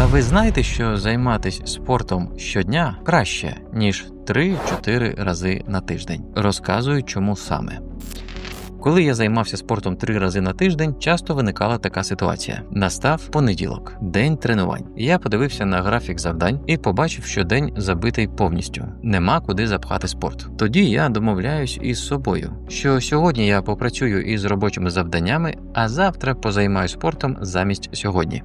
А ви знаєте, що займатися спортом щодня краще, ніж 3-4 рази на тиждень? Розказую, чому саме. Коли я займався спортом три рази на тиждень, часто виникала така ситуація: настав понеділок, день тренувань. Я подивився на графік завдань і побачив, що день забитий повністю. Нема куди запхати спорт. Тоді я домовляюсь із собою, що сьогодні я попрацюю із робочими завданнями, а завтра позаймаю спортом замість сьогодні.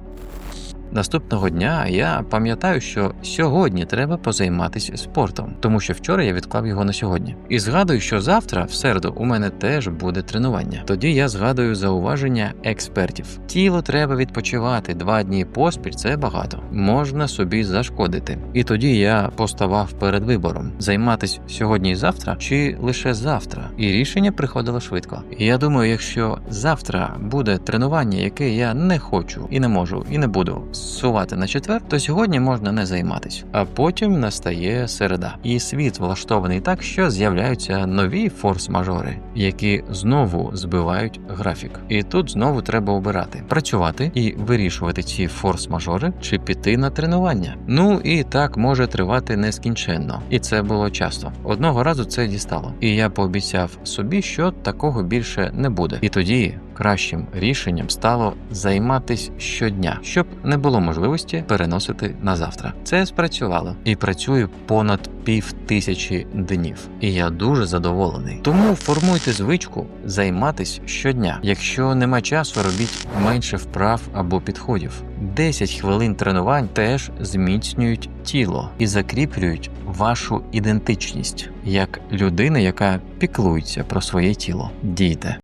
Наступного дня я пам'ятаю, що сьогодні треба позайматися спортом, тому що вчора я відклав його на сьогодні. І згадую, що завтра, в середу, у мене теж буде тренування. Тоді я згадую зауваження експертів. Тіло треба відпочивати два дні поспіль. Це багато. Можна собі зашкодити. І тоді я поставав перед вибором: займатися сьогодні і завтра, чи лише завтра. І рішення приходило швидко. Я думаю, якщо завтра буде тренування, яке я не хочу і не можу, і не буду зсувати на четвер, то сьогодні можна не займатися. А потім настає середа, і світ влаштований так, що з'являються нові форс-мажори, які знову збивають графік. І тут знову треба обирати працювати і вирішувати ці форс-мажори чи піти на тренування. Ну і так може тривати нескінченно, і це було часто. Одного разу це дістало, і я пообіцяв собі, що такого більше не буде. І тоді кращим рішенням стало займатись щодня, щоб не було можливості переносити на завтра. Це спрацювало і працюю понад пів тисячі днів, і я дуже задоволений. Тому формуйте звичку займатись щодня. Якщо нема часу, робіть менше вправ або підходів. 10 хвилин тренувань теж зміцнюють тіло і закріплюють вашу ідентичність як людини, яка піклується про своє тіло. Дійте.